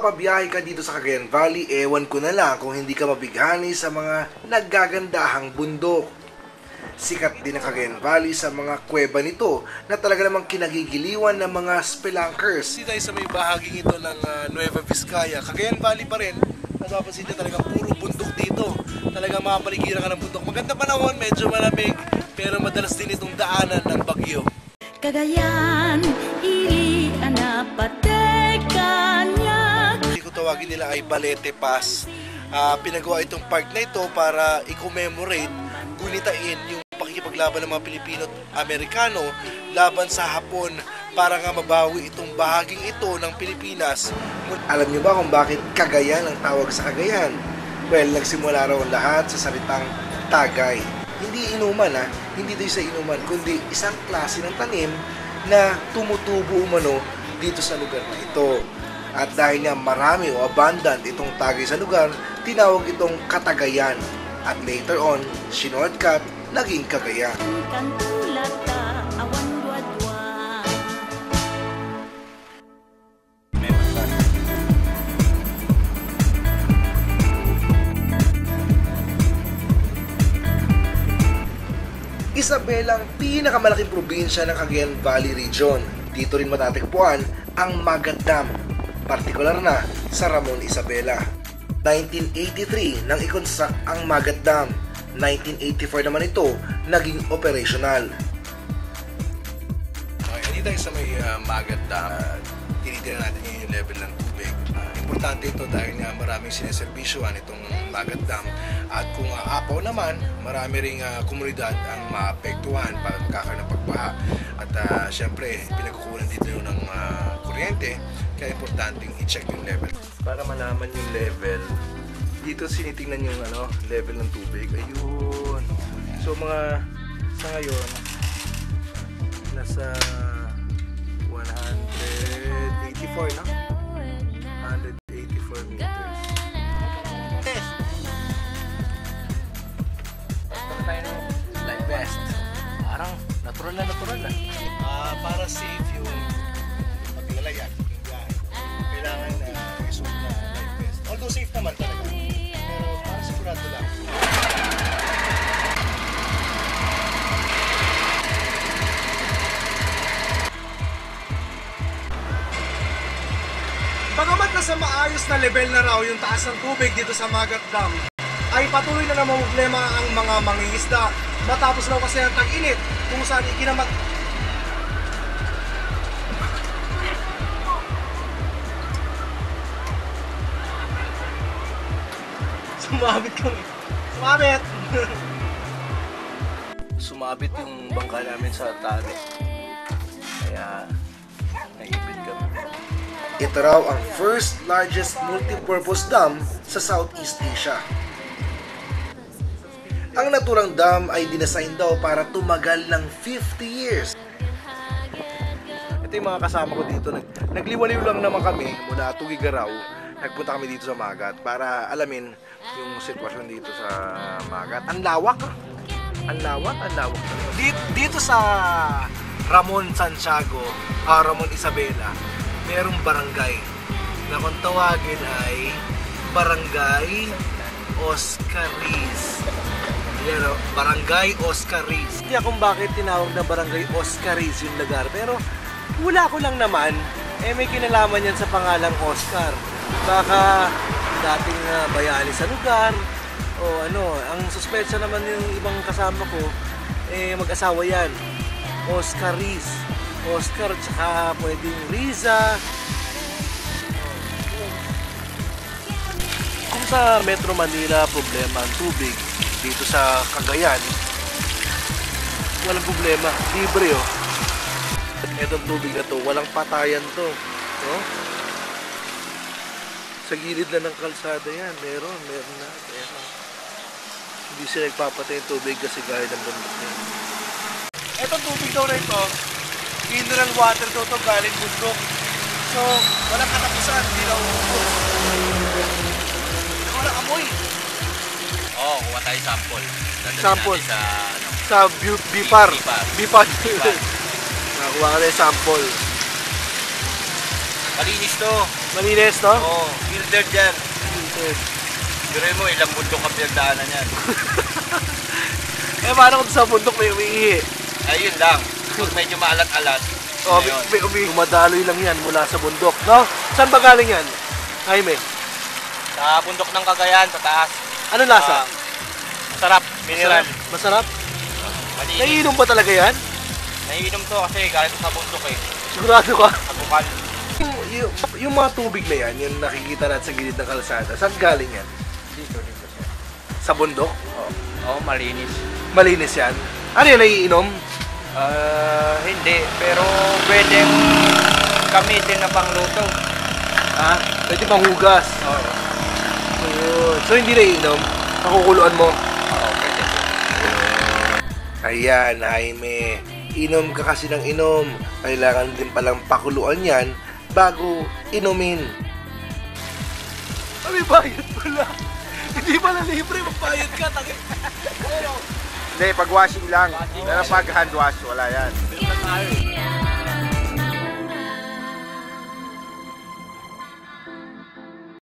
mapapabiyahe ka dito sa Cagayan Valley, ewan ko na lang kung hindi ka mabighani sa mga naggagandahang bundok. Sikat din ang Cagayan Valley sa mga kuweba nito na talaga namang kinagigiliwan ng mga spelunkers. Dito tayo sa may bahaging ito ng ah, Nueva Vizcaya. Cagayan Valley pa rin. Napapansin niyo talagang puro bundok dito. Talagang mapapaligiran ka ng bundok. Maganda panahon, medyo malamig, pero madalas din itong daanan ng bagyo. Cagayan, na. Hindi ko tawagin nila ay Balete Pass. Ah, pinagawa itong park na ito para i-commemorate, gunitain yung pakikipaglaban ng mga Pilipino at Amerikano laban sa Hapon para nga mabawi itong bahaging ito ng Pilipinas. Alam niyo ba kung bakit Cagayan ang tawag sa Cagayan? Well, nagsimula raw lahat sa salitang tagay. Hindi inuman ha, hindi ito sa inuman, kundi isang klase ng tanim na tumutubo umano dito sa lugar na ito. At dahil nga marami o abundant itong tagay sa lugar, tinawag itong Katagayan. At later on, shortcut, naging Cagayan. Isabela ang pinakamalaking probinsya ng Cagayan Valley Region. Dito rin matatagpuan ang Magat Dam, partikular na sa Ramon Isabela. 1983 nang i-construct ang Magat Dam. 1984 naman ito naging operational. Okay, dito sa may uh, Magat Dam. Uh, natin yung level ng tubig. Uh, importante ito dahil nga maraming sineservisyoan itong Magat Dam. At kung uh, apaw naman, marami ring uh, komunidad ang maapektuhan para magkakaroon ng pagbaha. At uh, syempre, pinagkukunan dito ng uh, kuryente, kaya importanteng i-check yung level. Para malaman yung level, dito sinitingnan yung ano, level ng tubig. Ayun. So mga sa ngayon nasa 184 no? 184 go. Nasa maayos na level na raw yung taas ng tubig dito sa Magat Dam, ay patuloy na namang problema ang mga mangingisda matapos raw kasi ang tag-init kung saan ikinamat Sumabit kami. Sumabit! Sumabit yung bangka namin sa tali. Kaya. Ito raw ang first largest multipurpose dam sa Southeast Asia. Ang naturang dam ay dinesign daw para tumagal ng 50 years. Ito yung mga kasama ko dito. Nag, nagliwaliw lang naman kami mula Tugigaraw. Nagpunta kami dito sa Magat para alamin yung sitwasyon dito sa Magat. Ang lawak. Ang lawak, ang lawak. Dito, dito sa Ramon Santiago, ah, Ramon Isabela, merong barangay na kung tawagin ay Barangay Oscaris. Yan o, Barangay Oscaris. Hindi kung bakit tinawag na Barangay Oscaris yung lugar. Pero wala ko lang naman, eh may kinalaman yan sa pangalang Oscar. Baka dating uh, bayani sa lugar, o ano, ang suspecha naman yung ibang kasama ko, eh mag-asawa yan. Oscaris. Oscar, tsaka pwedeng Riza. Kung sa Metro Manila problema ang tubig dito sa Cagayan, walang problema. Libre oh. Etong tubig na to, walang patayan to. No? Sa gilid na ng kalsada yan, meron, meron na. Meron. Hindi sila nagpapatay ng tubig kasi gaya ng bundok na yan. Etong tubig daw na ito, mineral water daw to galing bundok. So, walang katapusan, hindi daw ubos. Walang amoy. Oo, oh, kuha tayo sample. Dadalhin Sample. Sa, ano, Sa Bipar. Bipar. Bipar. Nakuha ka na yung sample. Malinis to. Malinis, no? Oo, filtered yan. Pero mo, ilang bundok ang pinagdaanan yan. Eh, paano kung sa bundok may umiihi? Ayun lang. Kung medyo maalat-alat. Oh, Ayun. umi Dumadaloy lang yan mula sa bundok, no? Saan ba galing yan? Jaime, Sa bundok ng Cagayan, sa taas. ano lasa? Ah, Sarap, mineral. Masarap? Malinis. Naiinom ba talaga yan? Naiinom to kasi galing to sa bundok eh. Sigurado ka? Sa bukal. Yung, yung, yung mga tubig na yan, yung nakikita natin sa gilid ng kalsada, saan galing yan? Dito, dito siya. Sa bundok? Oo, oh, malinis. Malinis yan? Ano yan, naiinom? Ah, hindi. Pero pwedeng gamitin na pangluto. Ha? Pwede pang hugas. Oo. Ayun. So hindi naiinom? Nakukuluan mo? Oo, pwede. Ayan, Jaime. Inom ka kasi ng inom. Kailangan din palang pakuluan yan bago inumin. May bayad pala. Hindi pala libre, magbayad ka. Taki. Hindi, pag washing lang. Pero pag hand wash, wala yan.